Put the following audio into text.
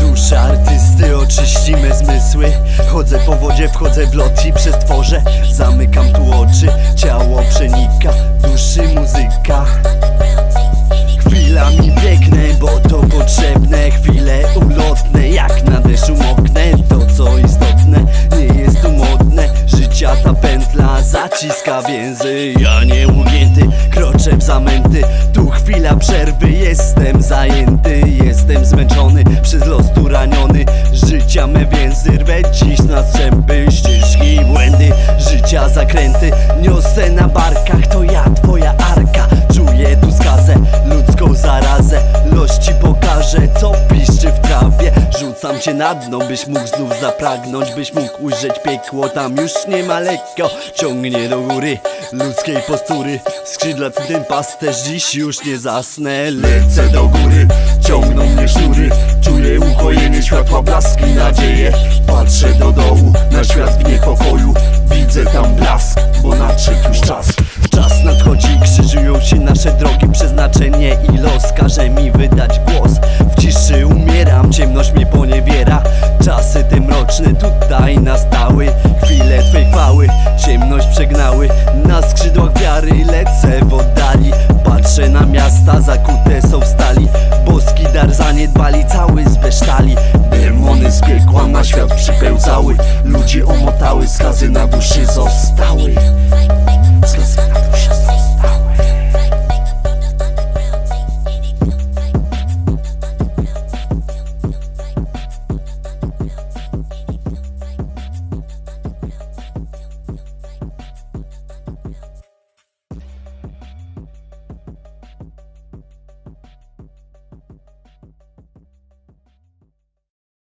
Dusza artysty, oczyścimy zmysły. Chodzę po wodzie, wchodzę w lot i przestworzę Zamykam tu oczy, ciało przenika Duszy zaciska więzy. Ja nie ugięty, kroczę w zamęty. Tu chwila przerwy, jestem zajęty. Jestem zmęczony, przez los tu raniony. Życia me więzy rwę dziś na strzępy. Ścieżki błędy, życia zakręty. Niosę na barkach, Rzucam cię na dno, byś mógł znów zapragnąć Byś mógł ujrzeć piekło, tam już nie ma lekko Ciągnie do góry ludzkiej postury. Skrzydlaty ten pasterz, dziś już nie zasnę. Lecę do góry, ciągną mnie sznury Czuję ukojenie, światła blaski, nadzieję Patrzę do dołu, na świat w niepokoju. Widzę tam blask, bo nadszedł już czas. Czas nadchodzi, krzyżują się nasze drogi i los. Każe mi wydać głos. W ciszy umieram, ciemność mnie poniewiera. Czasy te mroczne tutaj nastały. Chwile Twej chwały, ciemność przegnały. Na skrzydłach wiary lecę w oddali. Patrzę na miasta, zakute są w stali. Boski dar zaniedbali, cały zbesztali Demony z piekła na świat przypełzały. Ludzie omotały, skazy na duszy zostały